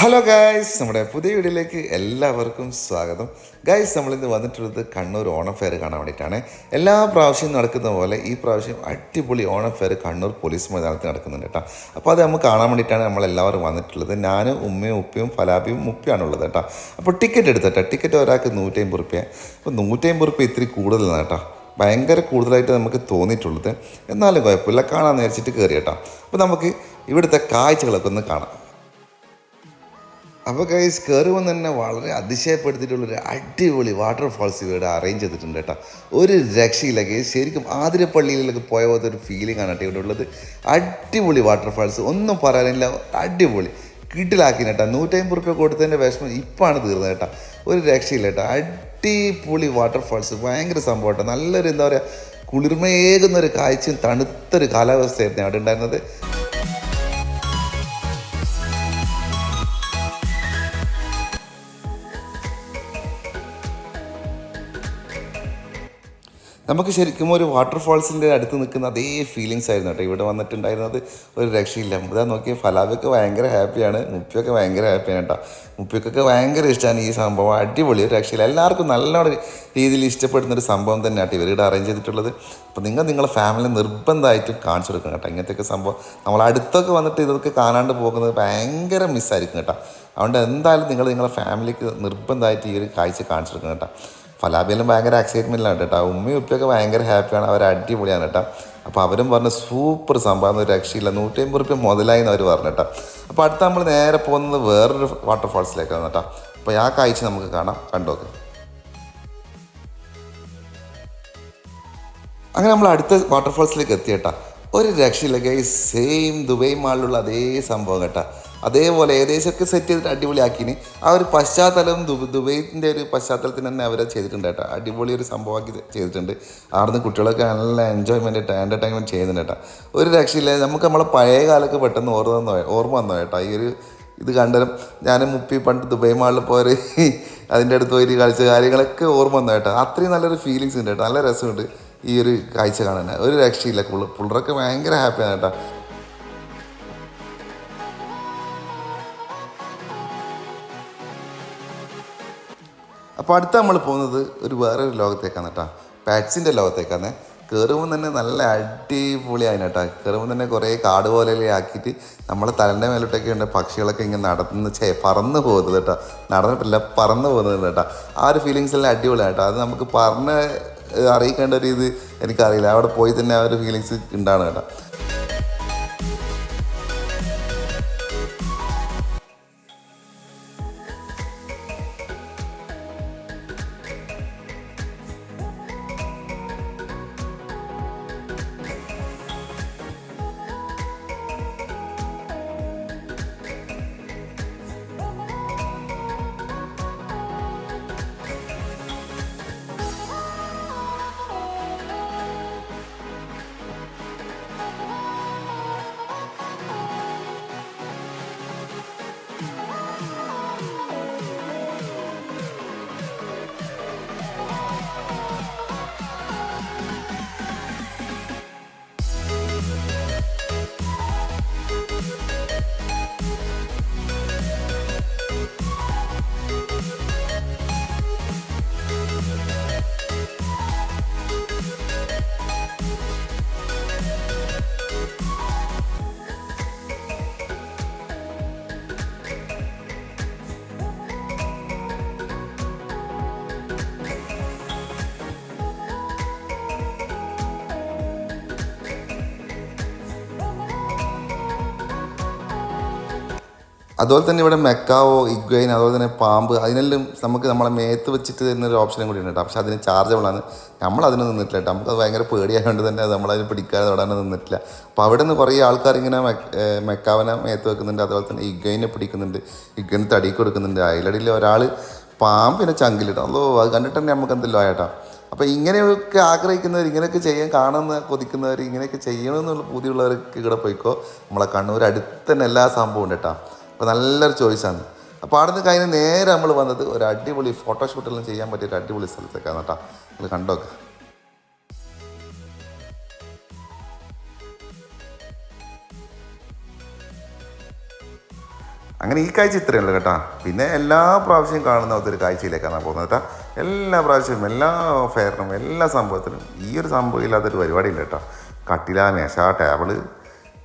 Hello guys നമ്മുടെ പുതിയ വീഡിയോയിലേക്ക് എല്ലാവർക്കും സ്വാഗതം. ഗായ്സ് നമ്മളിന്ന് വന്നിട്ടുള്ളത് കണ്ണൂർ ഓണം ഫെയർ കാണാൻ വേണ്ടിയിട്ടാണ്. എല്ലാ പ്രാവശ്യവും നടക്കുന്ന പോലെ ഈ പ്രാവശ്യം അടിപൊളി ഓണം ഫെയർ കണ്ണൂർ പോലീസ് മൈതാനത്ത് നടക്കുന്നുണ്ട് കേട്ടോ. അപ്പോൾ അത് നമുക്ക് കാണാൻ വേണ്ടിയിട്ടാണ് നമ്മളെല്ലാവരും വന്നിട്ടുള്ളത്. ഞാനും ഉമ്മയും ഉപ്പയും ഫലാബിയും മുപ്പിയാണുള്ളത് കേട്ടോ. അപ്പോൾ ടിക്കറ്റ് എടുത്തട്ടെ ടിക്കറ്റ് ഒരാൾക്ക് നൂറ്റമ്പത് റുപ്യ. അപ്പോൾ നൂറ്റമ്പത് റുപ്യ ഇത്തിരി കൂടുതലാണ് കേട്ടോ. ഭയങ്കര കൂടുതലായിട്ട് നമുക്ക് തോന്നിയിട്ടുള്ളത്. എന്നാലും കുഴപ്പമില്ല. കാണാൻ നേരിച്ചിട്ട് കയറി കേട്ടോ. അപ്പോൾ നമുക്ക് ഇവിടുത്തെ കാഴ്ചകളൊക്കെ ഒന്ന് കാണാം. അപ്പോൾ ഗൈസ് കയറുമ്പോൾ തന്നെ വളരെ അതിശയപ്പെടുത്തിയിട്ടുള്ളൊരു അടിപൊളി വാട്ടർഫാൾസ് ഇവിടെ അറേഞ്ച് ചെയ്തിട്ടുണ്ട് കേട്ടോ. ഒരു രക്ഷയില്ല ഗൈസ് ശരിക്കും ആതിരപ്പള്ളിയിലൊക്കെ പോയ പോലത്തെ ഒരു ഫീലിംഗ് ആണ് കേട്ടോ ഇവിടെ ഉള്ളത്. അടിപൊളി വാട്ടർഫാൾസ് ഒന്നും പറയാനില്ല അടിപൊളി. കിട്ടിലാക്കി കേട്ടോ. നൂറ്റമ്പത് റുപ്യ കൊടുത്തതിന്റെ വിഷമം ഇപ്പാണ് തീർന്നത് കേട്ടോ. ഒരു രക്ഷയില്ല കേട്ടോ. അടിപൊളി വാട്ടർഫാൾസ് ഭയങ്കര സംഭവം കേട്ടോ. നല്ലൊരു എന്താ പറയുക കുളിർമയേകുന്ന ഒരു കാഴ്ചയും തണുത്തൊരു കാലാവസ്ഥയായിരുന്നു അവിടെ ഉണ്ടായിരുന്നത്. നമുക്ക് ശരിക്കും ഒരു വാട്ടർഫാൾസിന്റെ അടുത്ത് നിൽക്കുന്ന അതേ ഫീലിങ്സ് ആയിരുന്നു കേട്ടോ. ഇവിടെ വന്നിട്ടുണ്ടായിരുന്നത് ഒരു രക്ഷയില്ല. ഇതാ നോക്കിയ ഫലാബൊക്കെ ഭയങ്കര ഹാപ്പിയാണ് മുപ്പിയൊക്കെ ഭയങ്കര ഹാപ്പിയാണ് കേട്ടോ. മുപ്പിയൊക്കെ ഭയങ്കര ഇഷ്ടമാണ് ഈ സംഭവം. അടിപൊളി ഒരു രക്ഷയില്ല. എല്ലാവർക്കും നല്ലൊരു രീതിയിൽ ഇഷ്ടപ്പെടുന്ന ഒരു സംഭവം തന്നെയാണ് ഇവരുടെ അറേഞ്ച് ചെയ്തിട്ടുള്ളത്. അപ്പോൾ നിങ്ങൾ നിങ്ങളെ ഫാമിലി നിർബന്ധമായിട്ടും കാണിച്ചു കൊടുക്കണം കേട്ടോ. ഇങ്ങനത്തെയൊക്കെ സംഭവം നമ്മൾ അടുത്തൊക്കെ വന്നിട്ട് ഇതൊക്കെ കാണാണ്ട് പോകുന്നത് ഭയങ്കര മിസ്സായിരിക്കും കേട്ടോ. അതുകൊണ്ട് എന്തായാലും നിങ്ങൾ നിങ്ങളെ ഫാമിലിക്ക് നിർബന്ധമായിട്ട് ഈ ഒരു കാഴ്ച കാണിച്ചു കൊടുക്കണം കേട്ടോ. ഫലാബിയിലും ഭയങ്കര എക്സൈറ്റ്മെന്റിലാണ് കേട്ടോ. ഉമ്മയും ഉപ്പയൊക്കെ ഭയങ്കര ഹാപ്പിയാണ് അവർ അടിപൊളിയാണ് കേട്ടോ. അപ്പോൾ അവരും പറഞ്ഞ സൂപ്പർ സംഭവം. ഒരു രക്ഷയില്ല. നൂറ്റി അമ്പത് റുപ്യ മുതലായി എന്ന് അവർ പറഞ്ഞു കേട്ടോ. അപ്പോൾ അടുത്ത നമ്മൾ നേരെ പോകുന്നത് വേറൊരു വാട്ടർഫാൾസിലേക്കാണ് കേട്ടോ. അപ്പോൾ ആ കാഴ്ച നമുക്ക് കാണാം. കണ്ടോക്ക് അങ്ങനെ നമ്മൾ അടുത്ത വാട്ടർഫാൾസിലേക്ക് എത്തി കേട്ടാ. ഒരു രക്ഷയില്ല ഗൈസ് സെയിം ദുബൈ മാളിലുള്ള അതേ സംഭവം കേട്ടാ. അതേപോലെ ഏകദേശമൊക്കെ സെറ്റ് ചെയ്തിട്ട് അടിപൊളിയാക്കിന് ആ ഒരു പശ്ചാത്തലം ദുബ് ദുബൈന്റെ ഒരു പശ്ചാത്തലത്തിന് തന്നെ അവരെ ചെയ്തിട്ടുണ്ട് കേട്ടോ. അടിപൊളി ഒരു സംഭവമാക്കി ചെയ്തിട്ടുണ്ട്. അവിടുന്ന് കുട്ടികളൊക്കെ നല്ല എൻജോയ്മെന്റ് എന്റർടൈൻമെന്റ് ചെയ്യുന്നുണ്ട് കേട്ടോ. ഒരു രക്ഷയില്ല. നമുക്ക് നമ്മളെ പഴയ കാലൊക്കെ പെട്ടെന്ന് ഓർമ്മ ഓർമ്മ വന്നോ കേട്ടോ. ഈ ഒരു ഇത് കണ്ടാലും ഞാൻ മുപ്പി പണ്ട് ദുബൈ മാളിൽ പോയൊരു അതിന്റെ അടുത്ത് പോയിട്ട് കളിച്ച കാര്യങ്ങളൊക്കെ ഓർമ്മ വന്നു കേട്ടോ. അത്രയും നല്ലൊരു ഫീലിങ്സ് ഉണ്ട് കേട്ടോ. നല്ല രസമുണ്ട് ഈ ഒരു കാഴ്ച കാണാൻ. ഒരു രക്ഷയില്ല. പുള്ള പുള്ളറൊക്കെ ഭയങ്കര ഹാപ്പിയാണ് കേട്ടോ. അപ്പോൾ അടുത്ത നമ്മൾ പോകുന്നത് ഒരു വേറൊരു ലോകത്തേക്കാണ് കേട്ടോ. പാറ്റ്സിന്റെ ലോകത്തേക്കാണ്. കയറുമ്പോൾ തന്നെ നല്ല അടിപൊളിയാണ് കേട്ടോ. കയറുമ്പോൾ തന്നെ കുറേ കാട് പോലെ ആക്കിയിട്ട് നമ്മളെ തലന്റെ മേലോട്ടൊക്കെ ഉണ്ട് പക്ഷികളൊക്കെ ഇങ്ങനെ നടന്ന് ചേ പറന്ന് പോകുന്നത് കേട്ടോ. നടന്നിട്ടില്ല പറന്ന് പോകുന്നത് കേട്ടോ. ആ ഒരു ഫീലിങ്സ് എല്ലാം അടിപൊളിയാണ് കേട്ടോ അത് നമുക്ക് പറഞ്ഞ് അറിയിക്കേണ്ട ഒരു ഇത് എനിക്കറിയില്ല. അവിടെ പോയി തന്നെ ആ ഒരു ഫീലിങ്സ് ഉണ്ടാണ് കേട്ടോ. അതുപോലെ തന്നെ ഇവിടെ മെക്കാവോ ഇഗ്വൈൻ അതുപോലെ തന്നെ പാമ്പ് അതിനെല്ലാം നമുക്ക് നമ്മളെ മേത്ത് വെച്ചിട്ട് തരുന്ന ഒരു ഓപ്ഷനും കൂടി ഉണ്ട് കേട്ടോ. പക്ഷേ അതിന് ചാർജബിളാണ് നമ്മൾ അതിന് നിന്നിട്ടില്ല കേട്ടോ. നമുക്ക് അത് ഭയങ്കര പേടിയായതുകൊണ്ട് തന്നെ അത് നമ്മളതിന് പിടിക്കാതെ തൊടാൻ നിന്നിട്ടില്ല. അപ്പോൾ അവിടെ നിന്ന് കുറേ ആൾക്കാർ ഇങ്ങനെ മെക്കാവനെ മേത്ത് വെക്കുന്നുണ്ട്. അതുപോലെ തന്നെ ഇഗ്വൈനെ പിടിക്കുന്നുണ്ട്. ഇഗ്വൈന് തടി കൊടുക്കുന്നുണ്ട്. അതിലടിയിൽ ഒരാൾ പാമ്പിനെ ചങ്കിലിട്ടോ അല്ലോ അത് കണ്ടിട്ട് തന്നെ നമുക്ക് എന്തെല്ലോ ആയിട്ടോ അപ്പോൾ ഇങ്ങനെയൊക്കെ ആഗ്രഹിക്കുന്നവർ ഇങ്ങനെയൊക്കെ ചെയ്യാൻ കാണുന്ന കൊതിക്കുന്നവർ ഇങ്ങനെയൊക്കെ ചെയ്യണമെന്നുള്ള പൂതിയുള്ളവർക്ക് ഇവിടെ പോയിക്കോ. നമ്മളെ കണ്ണൂർ അടുത്ത് തന്നെ എല്ലാ സംഭവം ഉണ്ട് കേട്ടോ. അപ്പോൾ നല്ലൊരു ചോയ്സാണ് അപ്പോൾ അവിടെ നിന്ന് കഴിഞ്ഞ് നേരെ നമ്മൾ വന്നത് ഒരു അടിപൊളി ഫോട്ടോഷൂട്ടെല്ലാം ചെയ്യാൻ പറ്റിയ ഒരു അടിപൊളി സ്ഥലത്തേക്കാണ് കേട്ടോ. നിങ്ങൾ കണ്ടോക്ക് അങ്ങനെ ഈ കാഴ്ച ഇത്രയേ ഉള്ളൂ കേട്ടോ. പിന്നെ എല്ലാ പ്രാവശ്യവും കാണുന്ന ഒരു കാഴ്ചയിലേക്കാണ് പോകുന്നത് കേട്ടോ. എല്ലാ പ്രാവശ്യവും എല്ലാ ഫെയറിനും എല്ലാ സംഭവത്തിനും ഈ ഒരു സംഭവം ഇല്ലാത്തൊരു പരിപാടിയില്ല കേട്ടോ. കട്ടില മേശ ടേബിൾ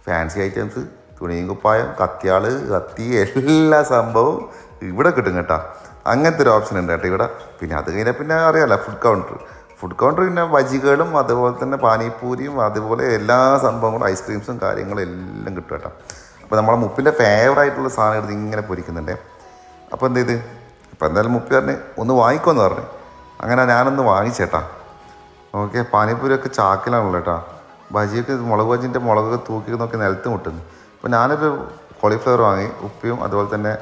ഫാൻസി ഐറ്റംസ് തുണിയും കുപ്പായം കത്തിയാൾ കത്തി എല്ലാ സംഭവവും ഇവിടെ കിട്ടും കേട്ടോ. അങ്ങനത്തെ ഒരു ഓപ്ഷൻ ഉണ്ട് കേട്ടോ ഇവിടെ. പിന്നെ അത് കഴിഞ്ഞാൽ പിന്നെ അറിയാമല്ലോ ഫുഡ് കൗണ്ടർ ഫുഡ് കൗണ്ടർ പിന്നെ വജികളും അതുപോലെ തന്നെ പാനിപ്പൂരിയും അതുപോലെ എല്ലാ സംഭവങ്ങളും ഐസ്ക്രീംസും കാര്യങ്ങളും എല്ലാം കിട്ടും കേട്ടോ. അപ്പോൾ നമ്മളെ മുപ്പിന്റെ ഫേവറായിട്ടുള്ള സാധനം എടുത്ത് ഇങ്ങനെ പൊരിക്കുന്നുണ്ട്. അപ്പോൾ എന്ത് ചെയ്ത്? അപ്പോൾ എന്തായാലും മുപ്പി പറഞ്ഞ് ഒന്ന് വാങ്ങിക്കുമെന്ന് പറഞ്ഞു. അങ്ങനെ ഞാനൊന്ന് വാങ്ങിച്ചേട്ടാ ഓക്കെ പാനിപ്പൂരിയൊക്കെ ചാക്കിലാണല്ലോ കേട്ടോ. ബജിയൊക്കെ മുളക് ബജിന്റെ മുളകൊക്കെ തൂക്കി നോക്കി നിലത്ത് മുട്ടുന്നു. അപ്പോൾ ഞാനൊരു കോളിഫ്ലവർ വാങ്ങി ഉപ്പിയും അതുപോലെ തന്നെ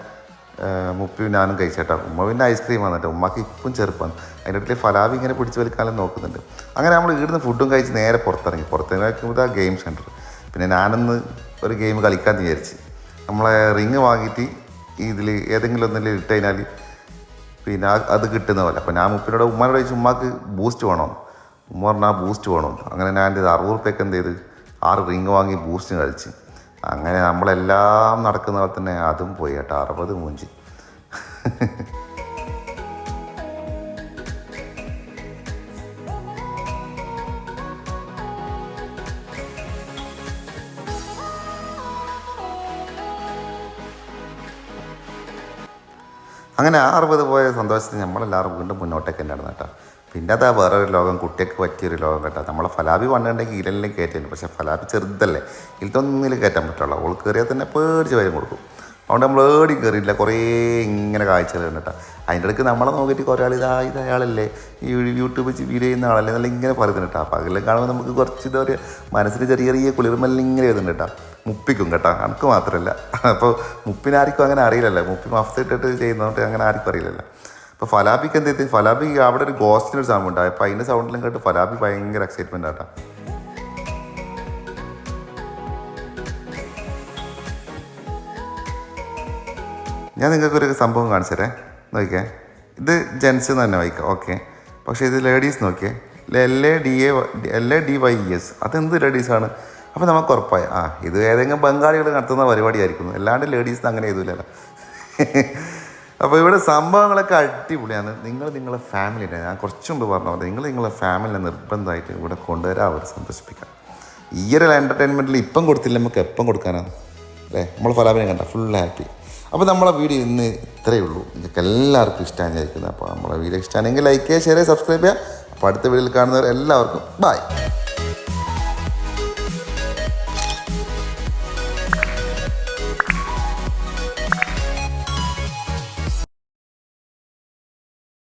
മുപ്പിയും ഞാനും കഴിച്ചേട്ടാ. ഉമ്മ പിന്നെ ഐസ്ക്രീം വന്നിട്ട് ഉമ്മക്ക് ഇപ്പം ചെറുപ്പമാണ് അതിന്റെ ഇടയിൽ ഫലാബി ഇങ്ങനെ പിടിച്ച് വലിക്കാനും നോക്കുന്നുണ്ട്. അങ്ങനെ നമ്മൾ ഇവിടുന്ന് ഫുഡും കഴിച്ച് നേരെ പുറത്തിറങ്ങി. പുറത്തിറങ്ങി വയ്ക്കുമ്പോൾ ആ ഗെയിം സെന്റർ പിന്നെ ഞാനൊന്ന് ഒരു ഗെയിം കളിക്കാൻ വിചാരിച്ച്. നമ്മളെ റിങ് വാങ്ങിയിട്ട് ഇതിൽ ഏതെങ്കിലും ഒന്നിൽ ഇട്ട് കഴിഞ്ഞാൽ പിന്നെ അത് കിട്ടുന്ന പോലെ. അപ്പോൾ ഞാൻ മുപ്പിനോട് ഉമ്മനോട് ചോദിച്ചു ഉമ്മാക്ക് ബൂസ്റ്റ് വേണോ? ഉമ്മ പറഞ്ഞാൽ ബൂസ്റ്റ് വേണമെന്ന് അങ്ങനെ ഞാൻ എന്റെ അറുപത് റുപ്യക്ക് എന്ത് ചെയ്ത്? ആറ് റിങ് വാങ്ങി ബൂസ്റ്റിന് കഴിച്ച് അങ്ങനെ നമ്മളെല്ലാം നടക്കുന്ന പോലെ തന്നെ അതും പോയി കേട്ടോ. അറുപത് മൂഞ്ചി. അങ്ങനെ ആ അറുപത് പോയ സന്തോഷത്തിൽ നമ്മളെല്ലാവരും വീണ്ടും മുന്നോട്ടേക്ക് തന്നെയാണ് കേട്ടോ. പിന്നെ അതാ വേറെ ഒരു ലോകം കുട്ടിയൊക്കെ പറ്റിയൊരു ലോകം കേട്ടോ. നമ്മളെ ഫലാബി പണ്ടുണ്ടെങ്കിൽ ഇതിലെല്ലാം കയറ്റിയിരുന്നു. പക്ഷേ ഫലാബി ചെറുതല്ലേ. ഇതിലൊന്നിലും കയറ്റാൻ പറ്റുള്ളൂ. അവൾ കയറിയാൽ തന്നെ പേടിച്ച് വരും കൊടുക്കും. അതുകൊണ്ട് നമ്മൾ ഏടി കയറിയില്ല കുറേ ഇങ്ങനെ കാഴ്ചകൾ കേട്ടോ അതിന്റെ ഇടയ്ക്ക് നമ്മളെ നോക്കിയിട്ട് കുറേ ആൾ ഇതാ ഇത് അയാളല്ലേ ഈ യൂട്യൂബ് വീഡിയോ ചെയ്യുന്ന ആളല്ലേ നല്ല ഇങ്ങനെ പറയുന്നത് കേട്ടോ. അകലെ കാണുമ്പോൾ നമുക്ക് കുറച്ച് ഇതാ പറയുക മനസ്സിന് ചെറിയ ചെറിയ കുളിർമല്ല ഇങ്ങനെ വരുന്നുണ്ട് കേട്ടോ. മുപ്പിക്കും കേട്ടോ. എനിക്ക് മാത്രമല്ല. അപ്പോൾ മുപ്പിനാർക്കും അങ്ങനെ അറിയില്ലല്ലോ. മുപ്പി ഇട്ടിട്ട് ചെയ്യുന്നതുകൊണ്ട് അങ്ങനെ ആർക്കും അറിയില്ലല്ലോ. അപ്പോൾ ഫലാബിക്ക് എന്ത് ചെയ്ത്? ഫലാബി അവിടെ ഒരു ഗോസ്റ്റിനൊരു സൗണ്ട് ഉണ്ടായി. അപ്പോൾ അതിന്റെ സൗണ്ടിലും കേട്ട് ഫലാബി ഭയങ്കര എക്സൈറ്റ്മെന്റ് ആട്ടാ. ഞാൻ നിങ്ങൾക്കൊരു സംഭവം കാണിച്ചു നോക്കിയേ ഇത് ജെൻസ് തന്നെ വായിക്കാം. ഓക്കെ പക്ഷേ ഇത് ലേഡീസ് നോക്കിയേ. L A D A L A D Y S. അതെന്ത് ലേഡീസാണ് അപ്പോൾ നമുക്ക് ഉറപ്പായി. ആ ഇത് ഏതെങ്കിലും ബംഗാളികൾ നടത്തുന്ന പരിപാടിയായിരിക്കുന്നു. അല്ലാണ്ട് ലേഡീസിന് അങ്ങനെ ചെയ്തില്ലല്ലോ അപ്പോൾ ഇവിടെ സംഭവങ്ങളൊക്കെ അടിപൊളിയാണ്. നിങ്ങൾ നിങ്ങളെ ഫാമിലിനെ ഞാൻ കുറച്ച് മുമ്പ് പറഞ്ഞ പോലെ നിങ്ങൾ നിങ്ങളെ ഫാമിലിനെ നിർബന്ധമായിട്ട് ഇവിടെ കൊണ്ടുവരാൻ അവർ സന്തോഷിപ്പിക്കാം ഈ ഒരു എന്റർടൈൻമെന്റിൽ ഇപ്പം കൊടുത്തില്ല നമുക്ക് എപ്പം കൊടുക്കാനാണ് അല്ലേ? നമ്മൾ ഫലാപിനെ കണ്ട ഫുൾ ഹാപ്പി അപ്പോൾ നമ്മളെ വീഡിയോ ഇന്ന് ഇത്രയേ ഉള്ളൂ. നിങ്ങൾക്ക് എല്ലാവർക്കും ഇഷ്ടമാണ് വിചാരിക്കുന്നത് അപ്പോൾ നമ്മളെ വീഡിയോ ഇഷ്ടമാണെങ്കിൽ ലൈക്ക് ചെയ്യുക ഷെയർ ചെയ്യുക സബ്സ്ക്രൈബ് ചെയ്യുക. അപ്പോൾ അടുത്ത വീഡിയോയിൽ കാണുന്നവർ എല്ലാവർക്കും ബൈ